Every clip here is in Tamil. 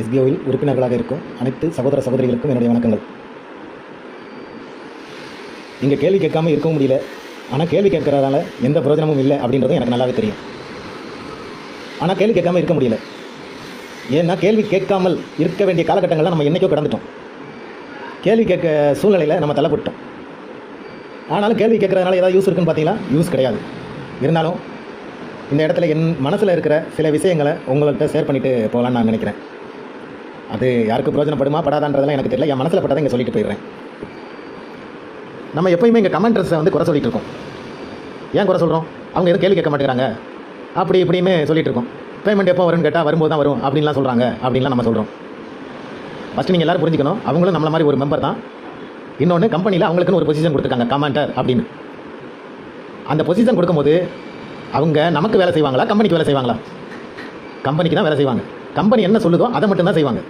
எஸ்பிஓவில் உறுப்பினர்களாக இருக்கும் அனைத்து சகோதர சகோதரிகளுக்கும் என்னுடைய வணக்கங்கள். இங்கே கேள்வி கேட்காம இருக்கவும் முடியல. ஆனால் கேள்வி கேட்கறதால எந்த பிரயோஜனமும் இல்லை அப்படின்றதும் எனக்கு நல்லாவே தெரியும். ஆனால் கேள்வி கேட்காம இருக்க முடியல. ஏன்னா கேள்வி கேட்காமல் இருக்க வேண்டிய காலகட்டங்களில் நம்ம என்றைக்கோ கடந்துட்டோம். கேள்வி கேட்க சூழ்நிலையில் நம்ம தள்ளப்பட்டோம் ஆனாலும் கேள்வி கேட்குறதுனால ஏதாவது யூஸ் இருக்குன்னு பார்த்தீங்களா? யூஸ் கிடையாது. இருந்தாலும் இந்த இடத்துல என் மனசில் இருக்கிற சில விஷயங்களை உங்கள்கிட்ட ஷேர் பண்ணிவிட்டு போகலான்னு நான் நினைக்கிறேன். அது யாருக்கு பிரயோஜனப்படுமா? படாதான்றதெல்லாம் எனக்கு தெரியல. என் மனசில் பட்டதை இங்கே சொல்லிட்டு போயிடுறேன். நம்ம எப்பயுமே இங்கே கமெண்டர்ஸை வந்து குறை சொல்லிட்டு இருக்கோம். ஏன் குறை சொல்கிறோம் அவங்க எதுவும் கேள்வி கேட்க மாட்டேங்கிறாங்க. அப்படி இப்படின்னு சொல்லிகிட்டு இருக்கோம். பேமெண்ட் எப்போ வரும்னு கேட்டால் வரும்போது தான் வரும் அப்படின்லாம் சொல்கிறாங்க அப்படின்லாம் நம்ம சொல்கிறோம் ஃபஸ்ட்டு நீங்கள் எல்லோரும் புரிஞ்சுக்கணும். அவங்களும் நம்மள மாதிரி ஒரு மெம்பர் தான். இன்னொன்று கம்பெனியில் அவங்களுக்குன்னு ஒரு பொசிஷன் கொடுத்துருக்காங்க கமாண்டர் அப்படின்னு. அந்த பொசிஷன் கொடுக்கும்போது அவங்க நமக்கு வேலை செய்வாங்களா? கம்பெனிக்கு வேலை செய்வாங்களா? கம்பெனிக்கு தான் வேலை செய்வாங்க. கம்பெனி என்ன சொல்லுதோ அதை மட்டும்தான் செய்வாங்க.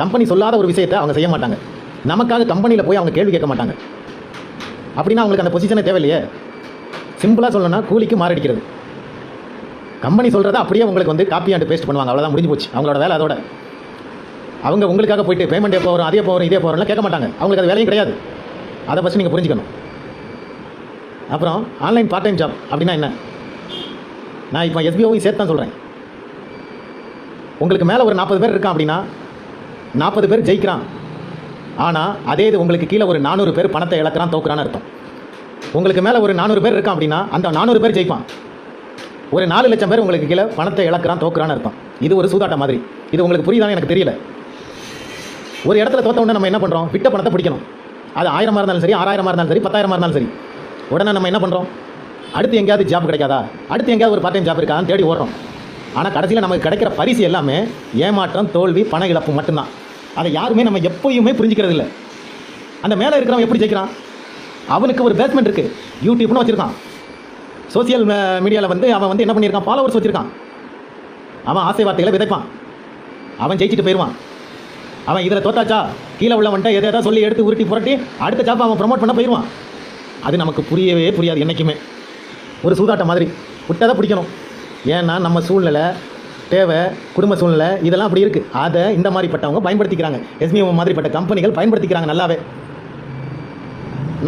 கம்பெனி சொல்லாத ஒரு விஷயத்தை அவங்க செய்ய மாட்டாங்க. நமக்காக கம்பெனியில் போய் அவங்க கேள்வி கேட்க மாட்டாங்க. அப்படின்னா அவங்களுக்கு அந்த பொசிஷனே தேவையில்லையே. சிம்பிளாக சொல்லணும்னா கூலிக்கு மாரடிக்கிறது. கம்பெனி சொல்கிறத அப்படியே உங்களுக்கு வந்து காப்பி அண்ட் பேஸ்ட் பண்ணுவாங்க. அவ்வளோதான் முடிஞ்சு போச்சு. அவங்களோட வேலை அதோட. அவங்க உங்களுக்காக போயிட்டு பேமெண்ட் எப்போ வரும் அதே போகிறோம் இதே போகிறோம்லாம் கேட்க மாட்டாங்க. அவங்களுக்கு அது வேலையும் கிடையாது. அதை ஃபஸ்ட்டு நீங்கள் புரிஞ்சுக்கணும். அப்புறம் ஆன்லைன் பார்ட் டைம் ஜாப் அப்படின்னா என்ன? நான் இப்போ எஸ்பிஓவையும் சேர்த்து தான் சொல்கிறேன் உங்களுக்கு மேலே ஒரு நாற்பது பேர் இருக்கான் அப்படின்னா நாற்பது பேர் ஜெயிக்கிறான். ஆனால் அதே இது உங்களுக்கு கீழே ஒரு நானூறு பேர் பணத்தை இழக்கிறான் தோக்குறான்னு அர்த்தம். உங்களுக்கு மேலே ஒரு நானூறு பேர் இருக்கான் அப்படின்னா அந்த நானூறு பேர் ஜெயிப்பான். ஒரு நாலு லட்சம் பேர் உங்களுக்கு கீழே பணத்தை இழக்கிறான் தோக்குறான்னு அர்த்தம். இது ஒரு சூதாட்டம் மாதிரி. இது உங்களுக்கு புரியுதான்னு எனக்கு தெரியல. ஒரு இடத்துல தோத்த உடனே நம்ம என்ன பண்ணுறோம் விட்ட பணத்தை பிடிக்கணும். அது ஆயிரமாக இருந்தாலும் சரி ஆறாயிரமாக இருந்தாலும் சரி பத்தாயிரமாக இருந்தாலும் சரி. உடனே நம்ம என்ன பண்ணுறோம் அடுத்து எங்கேயாவது ஜாப் கிடைக்காதா? அடுத்து எங்கேயாவது ஒரு பார்ட் டைம் ஜாப் இருக்கான்னு தேடி ஓடுறோம். ஆனால் கடைசியில் நமக்கு கிடைக்கிற பரிசு எல்லாமே ஏமாற்றம் தோல்வி பண இழப்பு மட்டும்தான். அதை யாருமே நம்ம எப்பயுமே புரிஞ்சிக்கிறது இல்லை அந்த மேலே இருக்கிறவன் எப்படி ஜெயிக்கிறான்? அவனுக்கு ஒரு பேஸ்மெண்ட் இருக்குது யூடியூப்னு வச்சுருக்கான். சோசியல் மீடியாவில் வந்து அவன் வந்து என்ன பண்ணியிருக்கான்? ஃபாலோவர்ஸ் வச்சுருக்கான். அவன் ஆசை வார்த்தைகளை விதைப்பான். அவன் ஜெயிச்சுட்டு போயிடுவான். அவன் இதில் தோத்தாச்சா? கீழே உள்ளவன்ட்ட எதை எதாவது சொல்லி எடுத்து உருட்டி புரட்டி அடுத்த ஜாப்பை அவன் ப்ரொமோட் பண்ண போயிடுவான். அது நமக்கு புரியவே புரியாது என்றைக்குமே ஒரு சூதாட்டம் மாதிரி. விட்டதை பிடிக்கணும். ஏன்னா நம்ம சூழ்நிலை தேவை குடும்ப சூழ்நிலை இதெல்லாம் அப்படி இருக்குது அதை இந்த மாதிரிப்பட்டவங்க பயன்படுத்திக்கிறாங்க. எஸ்பிஓ மாதிரிப்பட்ட கம்பெனிகள் பயன்படுத்திக்கிறாங்க நல்லாவே.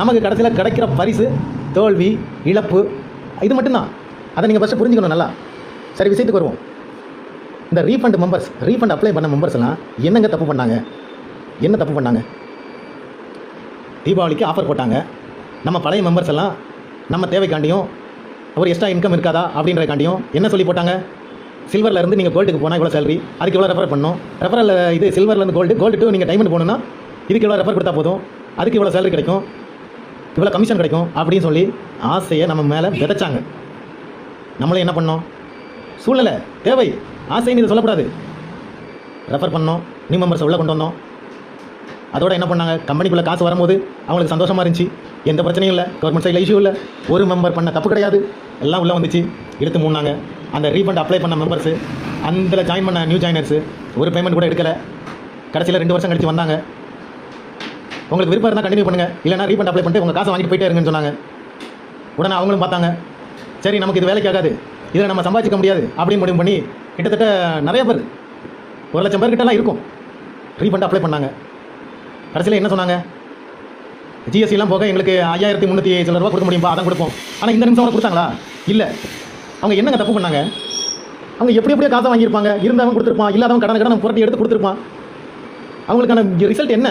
நமக்கு கடைசியில் கிடைக்கிற பரிசு தோல்வி இழப்பு இது மட்டும்தான். அதை நீங்கள் ஃபஸ்ட்டு புரிஞ்சுக்கணும் நல்லா. சரி விஷயத்துக்கு வருவோம். இந்த ரீஃபண்ட் மெம்பர்ஸ் ரீஃபண்ட் அப்ளை பண்ண மெம்பர்ஸ்லாம் என்னங்க தப்பு பண்ணாங்க? என்ன தப்பு பண்ணாங்க? தீபாவளிக்கு ஆஃபர் போட்டாங்க. நம்ம பழைய மெம்பர்ஸ் எல்லாம் நம்ம தேவைக்காண்டியும் ஒரு எக்ஸ்ட்ரா இன்கம் இருக்காதா அப்படின்றக்காண்டியும் என்ன சொல்லி போட்டாங்க? சில்வர்லேருந்து நீங்கள் கோல்டுக்கு போனால் இவ்வளோ சேலரி அதுக்கு இவ்வளோ ரெஃபர் பண்ணணும்? ரெஃபரில் இது சில்வர்லேருந்து கோல்டு கோல்டு டூ நீங்கள் டைமண்ட் போகணுன்னா இதுக்கு இவ்வளோ ரெஃபர் கொடுத்தா போதும்? அதுக்கு இவ்வளோ சேலரி கிடைக்கும்? இவ்வளோ கமிஷன் கிடைக்கும்? அப்படின்னு சொல்லி ஆசையை நம்ம மேலே விதைச்சாங்க. நம்மளும் என்ன பண்ணோம்? சூழ்நிலை தேவை. ஆசைன்னு இதை சொல்லக்கூடாது. ரெஃபர் பண்ணோம். நியூ மெம்பர்ஸை உள்ளே கொண்டு வந்தோம். அதோட என்ன பண்ணாங்க? கம்பெனிக்குள்ளே காசு வரும்போது அவங்களுக்கு சந்தோஷமாக இருந்துச்சு. எந்த பிரச்சனையும் இல்லை. கவர்மெண்ட் சைடில் இஷ்யூ இல்லை. ஒரு மெம்பர் பண்ண தப்பு கிடையாது. எல்லாம் உள்ளே வந்துச்சு. எடுத்து மூணாங்க அந்த ரீஃபண்ட் அப்ளை பண்ண மெம்பர்ஸு அதில் ஜாயின் பண்ண நியூ ஜாயினர்ஸு ஒரு பேமெண்ட் கூட எடுக்கலை. கடைசியில் ரெண்டு வருஷம் கழிச்சு வந்தாங்க. உங்களுக்கு விருப்பம் இருந்தால் கண்டினியூ பண்ணுங்கள் இல்லைனா ரீஃபண்ட் அப்ளை பண்ணிட்டு உங்கள் காசை வாங்கிட்டு போயிட்டே இருங்கன்னு சொன்னாங்க. உடனே அவங்களும் பார்த்தாங்க. சரி நமக்கு இது வேலைக்கு ஆகாது. இதில் நம்ம சம்பாதிக்க முடியாது. அப்படின்னு முடிவு பண்ணி கிட்டத்தட்ட நிறைய பேர் ஒரு லட்சம் பேர்கிட்டலாம் இருக்கும். ரீஃபண்ட் அப்ளை பண்ணாங்க. கடைசியில் என்ன சொன்னாங்க? ஜிஎஸ்டிலாம் போக எங்களுக்கு ஐயாயிரத்தி முந்நூற்றி சில ரூபா கொடுக்க முடியுமா? அதான் கொடுப்போம். ஆனால் இந்த நிமிஷம் வரை கொடுத்தாங்களா? இல்லை. அவங்க என்னங்க தப்பு பண்ணாங்க? அவங்க எப்படி எப்படியோ காசை வாங்கியிருப்பாங்க. இருந்தவன் கொடுத்துருப்பான். இல்லாதவன் கடன் கடன் புரட்டி எடுத்து கொடுத்துருப்பான். அவங்களுக்கான ரிசல்ட் என்ன?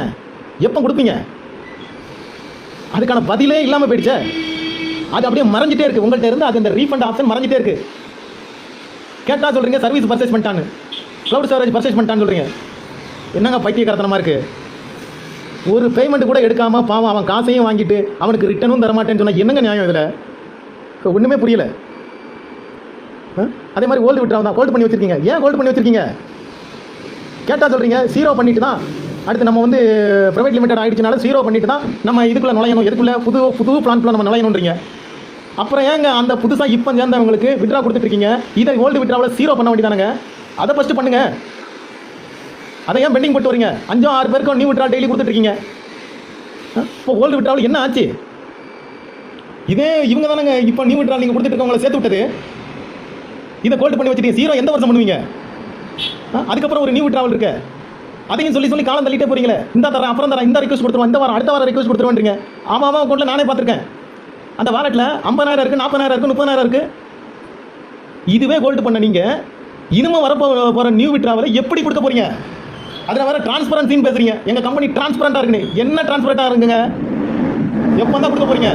எப்போ கொடுப்பீங்க? அதுக்கான பதிலே இல்லாமல் போயிடுச்சே. அது அப்படியே மறைஞ்சிட்டே இருக்குது உங்கள்கிட்ட இருந்து அது அந்த ரீஃபண்ட் ஆப்ஷன் மறைஞ்சிட்டே இருக்குது கேட்டால் சொல்கிறீங்க சர்வீஸ் பர்ச்சேஸ் பண்ணிட்டான்னு. க்ளவுட் ஸ்டோரேஜ் பர்ச்சேஸ் பண்ணிட்டான்னு சொல்கிறீங்க என்னங்க பைத்தியக்காரத்தனமாக இருக்குது ஒரு பேமெண்ட் கூட எடுக்காமல் பாவம் அவன் காசையும் வாங்கிட்டு அவனுக்கு ரிட்டனும் தரமாட்டேன்னு சொன்னால் என்னங்க நியாயம் இதில்? ஒன்றுமே புரியல. அதே மாதிரி ஓல்டு விட்ரா தான். ஹோல்டு பண்ணி வச்சிருக்கீங்க. ஏன் ஹோல்டு பண்ணி வச்சிருக்கீங்க? கேட்டால் சொல்கிறீங்க சீரோ பண்ணிட்டு தான். அடுத்து நம்ம வந்து ப்ரைவேட் லிமிடெட் ஆகிடுச்சுனால ஜீரோ பண்ணிட்டு தான் நம்ம இதுக்குள்ளே நுழையணும். எதுக்குள்ளே? புது புது பிளான்க்குள்ளே நம்ம நுழையணுன்றீங்க. அப்புறம் ஏங்க அந்த புதுசாக இப்போ சேர்ந்தவங்களுக்கு விட்ரா கொடுத்துட்ருக்கீங்க இதை ஓல்டு விட்ராவில் சீரோ பண்ண வேண்டியதானுங்க? அதை ஃபஸ்ட்டு பண்ணுங்க. அதை ஏன் பெண்டிங் போட்டு வரீங்க? அஞ்சோ ஆறு பேருக்கும் நியூ விட்ரா டெய்லி கொடுத்துட்ருக்கீங்க இப்போ ஓல்டு விட்ராவில் என்ன ஆச்சு? இதே இவங்க தானங்க இப்போ நியூ விட்ரா நீங்கள் கொடுத்துட்டு இருக்கவங்களை சேர்த்து விட்டது. இதை கோல்டு பண்ணி வச்சுட்டீங்க சீரோ எந்த வருஷம் பண்ணுவீங்க? ஆ, அதுக்கப்புறம் ஒரு நியூ டிராவல் இருக்கு. அதையும் சொல்லி சொல்லி காலம் தள்ளிட்டே போறீங்களே. இந்த தரேன் அப்புறம் தரேன் இந்த ரிக்வஸ்ட் கொடுத்துருவோம் இந்த வாரம் அடுத்த வாரம் ரிக்வஸ்ட் கொடுத்துருவேன்றீங்க. ஆமாம் ஆமாம் அக்கௌண்ட்டில் நானே பார்த்துருக்கேன். அந்த வாலெட்டில் ஐம்பதாயிரம் இருக்குது நாற்பதாயிரம் இருக்குது முப்பதாயிரம் இருக்குது இதுவே கோல்டு பண்ண நீங்கள் இனிமே வரப்போ போகிற நியூ விட்ராவலை எப்படி கொடுக்க போறீங்க? அதில் வர டிரான்ஸ்பரன்சின்னு பேசுறீங்க. எங்கள் கம்பெனி டிரான்ஸ்பரண்டாக இருக்குன்னு. என்ன டிரான்ஸ்பரண்டாக இருக்குங்க? எப்போ தான் கொடுக்க போறீங்க?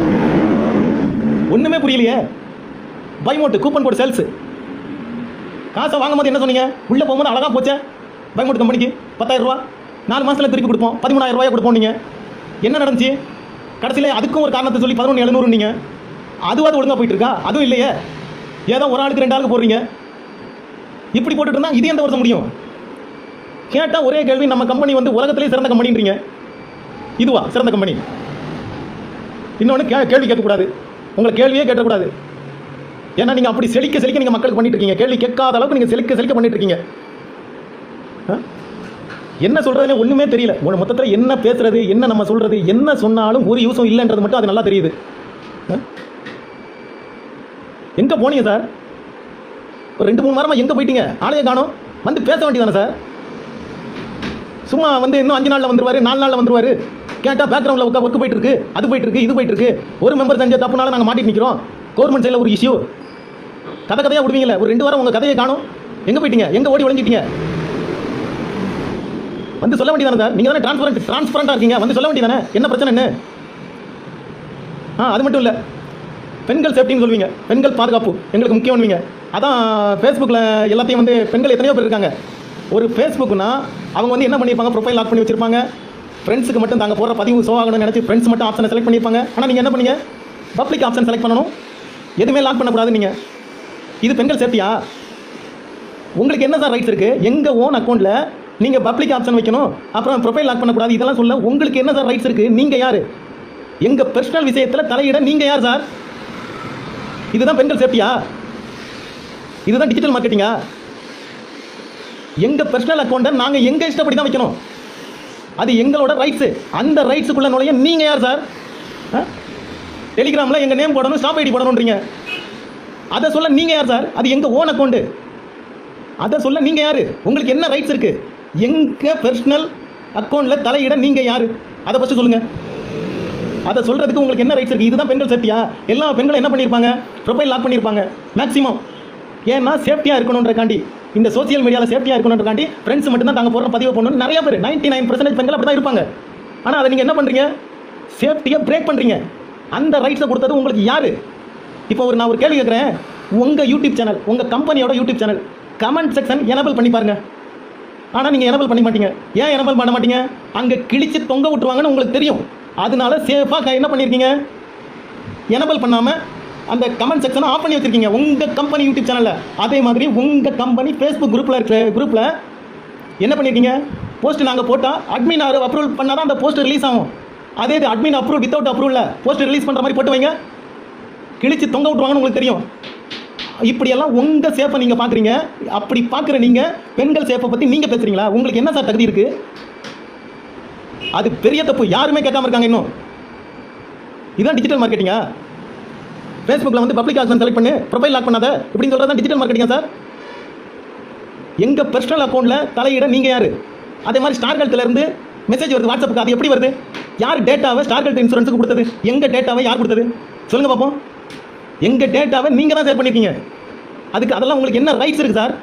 ஒன்றுமே புரியலையே. பைமோட்டு கூப்பன் கோட் சேல்ஸு காசை வாங்கும் போது என்ன சொன்னீங்க? உள்ளே போகும்போது அழகாக போச்சே? பயமுட்டு கம்பெனிக்கு பத்தாயிரம் ரூபா. நாலு மாதத்தில் திருப்பி கொடுப்போம். பதிமூணாயிரம் ரூபாய் கொடுப்போம் நீங்கள் என்ன நடந்துச்சு? கடைசியில் அதுக்கும் ஒரு காரணத்தை சொல்லி பதினொன்று எழுநூறு நீங்கள் அதுவாது ஒழுங்காக போயிட்டு இருக்கா அதுவும் இல்லையே. ஏதோ ஒரு ஆளுக்கு ரெண்டு ஆளுக்கு போடுறீங்க. இப்படி போட்டுட்டு இருந்தா இது எந்த வருஷம் முடியும்? கேட்டால் ஒரே கேள்வி நம்ம கம்பெனி வந்து உலகத்திலே சிறந்த கம்பெனின்றீங்க இதுவா? சிறந்த கம்பெனி இன்னொன்று கே கேள்வி கேட்கக்கூடாது. உங்களை கேள்வியே கேட்கக்கூடாது ஏன்னா நீங்கள் அப்படி செழிக்க செழிக்க நீங்கள் மக்களுக்கு பண்ணிட்டு இருக்கீங்க. கேள்வி கேட்காத அளவுக்கு நீங்கள் செழிக்க செழிக்க பண்ணிட்டு இருக்கீங்க. ஆ? என்ன சொல்கிறதுனே ஒன்றுமே தெரியல. உன மொத்தத்தில் என்ன பேசுறது என்ன நம்ம சொல்கிறது என்ன சொன்னாலும் ஒரு யூஸும் இல்லைன்றது மட்டும் அது நல்லா தெரியுது. எங்கே போனீங்க சார்? ஒரு ரெண்டு மூணு வாரமாக எங்கே போயிட்டீங்க? ஆளையே காணோம். வந்து பேச வேண்டியதானே சார்? சும்மா வந்து இன்னும் அஞ்சு நாளில் வந்துருவார் நாலு நாளில் வந்துருவார். கேட்டால் பேக்ரவுண்டில் உட்கா ஒர்க் போயிட்டு இருக்கு அது போயிட்டு இருக்கு இது போயிட்டு இருக்கு. ஒரு மெம்பர் செஞ்ச தப்புனால நாங்கள் மாட்டிட்டு நிற்கிறோம் கவர்மெண்ட் சைடில் ஒரு இஷ்யூ கதை கதையாக விடுவீங்களே ஒரு ரெண்டு வாரம் உங்கள் கதையை காணும். எங்கே போயிட்டீங்க? எங்கே ஓடி ஒளிஞ்சிட்டீங்க? வந்து சொல்ல வேண்டியதானே சார்? நீங்கள் தானே டிரான்ஸ்பரண்ட் டிரான்ஸ்பரண்டாக இருக்கீங்க. வந்து சொல்ல வேண்டியதானே? என்ன பிரச்சனை என்ன? ஆ அது மட்டும் இல்லை. பெண்கள் சேஃப்டின்னு சொல்லுவீங்க. பெண்கள் பாதுகாப்பு. எங்களுக்கு முக்கியம்னுவீங்க. அதான் ஃபேஸ்புக்கில் எல்லாத்தையும் வந்து பெண்கள் எத்தனையோ பேர் இருக்காங்க. ஒரு ஃபேஸ்புக்குனா அவங்க வந்து என்ன பண்ணியிருப்பாங்க? ப்ரொஃபைல் லாக் பண்ணி வச்சிருப்பாங்க. ஃப்ரெண்ட்ஸுக்கு மட்டும் தாங்க போகிற பதிவு ஷோ ஆகணும்னு நினச்சி ஃப்ரெண்ட்ஸ் மட்டும் ஆப்ஷனை செலக்ட் பண்ணியிருப்பாங்க. ஆனால் நீங்கள் என்ன பண்ணீங்க? பப்ளிக் ஆப்ஷன் செலக்ட் பண்ணணும். எதுவுமே லாக் பண்ணக்கூடாது நீங்கள் இது பெண்கள் சேஃப்டியா உங்களுக்கு என்ன சார் ரைட்ஸ் இருக்குது எங்கள் ஓன் அக்கௌண்ட்டில் நீங்கள் பப்ளிக் ஆப்ஷன் வைக்கணும் அப்புறம் ப்ரொஃபைல் லாக் பண்ணக்கூடாது இதெல்லாம் சொல்ல உங்களுக்கு என்ன சார் ரைட்ஸ் இருக்குது நீங்கள் யார்? எங்கள் பர்சனல் விஷயத்தில் தலையிட நீங்கள் யார் சார் இதுதான் பெண்கள் சேஃப்டியா இதுதான் டிஜிட்டல் மார்க்கெட்டிங்கா எங்கள் பர்சனல் அக்கௌண்ட்டை நாங்கள் எங்கள் இஷ்டப்படி தான் வைக்கணும்? அது எங்களோட ரைட்ஸு அந்த ரைட்ஸுக்குள்ளே நுழைய நீங்கள் யார் சார் டெலிகிராமில் எங்கள் நேம் போடணும் ஸ்டாப் ஐடி போடணுன்றீங்க அதை சொல்ல நீங்கள் யார் சார்? அது எங்கள் ஓன் அக்கௌண்ட்டு அதை சொல்ல நீங்கள் யார்? உங்களுக்கு என்ன ரைட்ஸ் இருக்குது எங்கள் பர்சனல் அக்கௌண்ட்டில் தலையிட நீங்கள் யார்? அதை ஃபஸ்ட்டு சொல்லுங்கள் அதை சொல்கிறதுக்கு உங்களுக்கு என்ன ரைட்ஸ் இருக்குது இதுதான் பெண்கள் சேஃப்டியா எல்லா பெண்களும் என்ன பண்ணியிருப்பாங்க ப்ரொஃபைல் லாக் பண்ணியிருப்பாங்க மேக்ஸிமம் ஏன்னா சேஃப்டியாக இருக்கணுன்றக்காண்டி இந்த சோசியல் மீடியாவில் சேஃப்டியாக இருக்கணுன்றக்காண்டி ஃப்ரெண்ட்ஸ் மட்டும்தான் தாங்க போகிற பதிவு பண்ணணும் நிறைய பேர். நைன்ட்டி நைன் பர்சன்டேஜ் பெண்கள் அப்படி தான் இருப்பாங்க. ஆனால் அதை நீங்கள் என்ன பண்ணுறீங்க சேஃப்டியை பிரேக் பண்ணுறீங்க அந்த ரைட்ஸை கொடுத்தது உங்களுக்கு யார்? இப்போ ஒரு நான் ஒரு கேள்வி கேட்குறேன். உங்கள் யூடியூப் சேனல் உங்கள் கம்பெனியோட YouTube channel comment section enable பண்ணி பாருங்க. ஆனால் நீங்கள் எனபிள் பண்ண மாட்டீங்க. ஏன் எனபிள் பண்ண மாட்டீங்க? அங்கே கிழிச்சு தொங்க விட்டுருவாங்கன்னு உங்களுக்கு தெரியும். அதனால சேஃபாக என்ன பண்ணியிருக்கீங்க எனபிள் பண்ணாமல் அந்த கமெண்ட் செக்ஷனை ஆஃப் பண்ணி வச்சிருக்கீங்க. உங்கள் கம்பெனி யூடியூப் சேனலில் அதே மாதிரி உங்கள் கம்பெனி ஃபேஸ்புக் குரூப்பில் இருக்கிற குரூப்பில் என்ன பண்ணியிருக்கீங்க போஸ்ட் நாங்கள் போட்டால் அட்மின் அப்ரூவல் பண்ணால் தான் அந்த போஸ்ட் ரிலீஸ் ஆகும். அதே இது அட்மின் அப்ரூவல் வித்தவுட் அப்ரூவலில் போஸ்ட் ரிலீஸ் பண்ணுற மாதிரி போட்டு வைங்க. கிழிச்சு தொங்க விட்டுருவாங்கன்னு உங்களுக்கு தெரியும். இப்படியெல்லாம் உங்கள் சேஃபை நீங்கள் பார்க்குறீங்க அப்படி பார்க்குற நீங்கள் பெண்கள் சேஃபை பற்றி நீங்கள் பேசுகிறீங்களா உங்களுக்கு என்ன சார் தகுதி இருக்குது அது பெரிய தப்பு. யாருமே கேட்காம இருக்காங்க இன்னும். இதுதான் டிஜிட்டல் மார்க்கெட்டிங்கா ஃபேஸ்புக்கில் வந்து பப்ளிக் ஆப்ஷன் செலக்ட் பண்ணு. ப்ரொஃபைல் லாக் பண்ணாத. இப்படின்னு சொல்கிறது தான் டிஜிட்டல் மார்க்கெட்டிங்கா சார் எங்கள் பர்சனல் அக்கௌண்ட்டில் தலையிட நீங்கள் யார்? அதே மாதிரி ஸ்டார் ஹெல்த்ல மெசேஜ் வருது வாட்ஸ்அப்புக்கு அது எப்படி வருது? யார் டேட்டாவை ஸ்டார் கல்ட் இன்சூரன்ஸுக்கு கொடுத்தது? எங்கள் டேட்டாவை யார் கொடுத்தது? சொல்லுங்கள் பார்ப்போம் எங்கள் டேட்டாவை நீங்கள் தான் ஷேர் பண்ணியிருக்கீங்க அதுக்கு அதெல்லாம் உங்களுக்கு என்ன ரைட்ஸ் இருக்குது சார்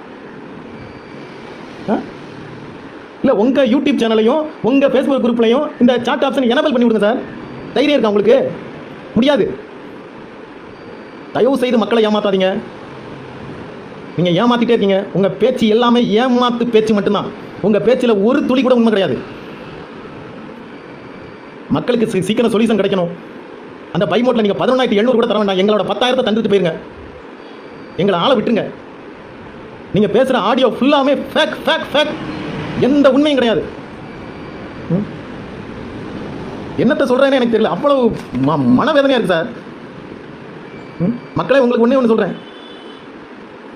இல்லை உங்கள் யூடியூப் சேனலையும் உங்கள் ஃபேஸ்புக் குரூப்லையும் இந்த சாட் ஆப்ஷன் எனபிள் பண்ணி விடுங்க சார் தைரியம் இருக்கா உங்களுக்கு? முடியாது. தயவு செய்து மக்களை ஏமாத்தாதீங்க. நீங்கள் ஏமாத்திட்டே இருக்கீங்க. உங்கள் பேச்சு எல்லாமே ஏமாத்து பேச்சு மட்டும்தான். உங்கள் பேச்சில் ஒரு துளி கூட உண்மை கிடையாது. மக்களுக்கு சீ- சீக்கிரம் சொல்யூஷன் கிடைக்கணும். அந்த பைமோட்டில் நீங்கள் பதினொன்றாயிரத்தி எழுநூறு கூட தர வேண்டாம். எங்களோட பத்தாயிரத்தை தந்துட்டு போயிருங்க. எங்களை ஆளை விட்டுருங்க. நீங்கள் பேசுகிற ஆடியோ ஃபுல்லாமே ஃபேக் ஃபேக் ஃபேக் எந்த உண்மையும் கிடையாது. ம்? என்னத்தை சொல்கிறேன்னு எனக்கு தெரியல. அவ்வளவு ம மனவேதனையாக இருக்குது சார். ம்? மக்களே உங்களுக்கு ஒன்றே ஒன்று சொல்கிறேன்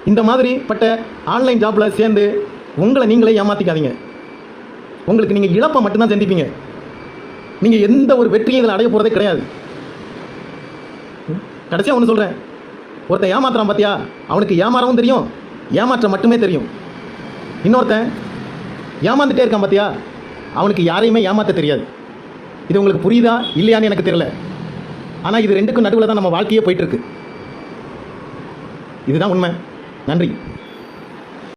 இந்த மாதிரி பட்ட ஆன்லைன் ஜாப்பில் சேர்ந்து உங்களை நீங்களே ஏமாற்றிக்காதீங்க உங்களுக்கு நீங்கள் இழப்பை மட்டும்தான் சந்திப்பீங்க நீங்கள் எந்த ஒரு வெற்றியும் இதில் அடைய போகிறதே கிடையாது. கடைசியாக ஒன்று சொல்கிறேன் ஒருத்தன் ஏமாத்துறான் பார்த்தியா அவனுக்கு ஏமாறவும் தெரியும் ஏமாற்ற மட்டுமே தெரியும். இன்னொருத்தன் ஏமாந்துட்டே இருக்கான் பார்த்தியா அவனுக்கு யாரையுமே ஏமாற்ற தெரியாது. இது உங்களுக்கு புரியுதா? இல்லையான்னு எனக்கு தெரியல. ஆனால் இது ரெண்டுக்கும் நடுவில் தான் நம்ம வாழ்க்கையே போயிட்டுருக்கு இதுதான் உண்மை. நன்றி.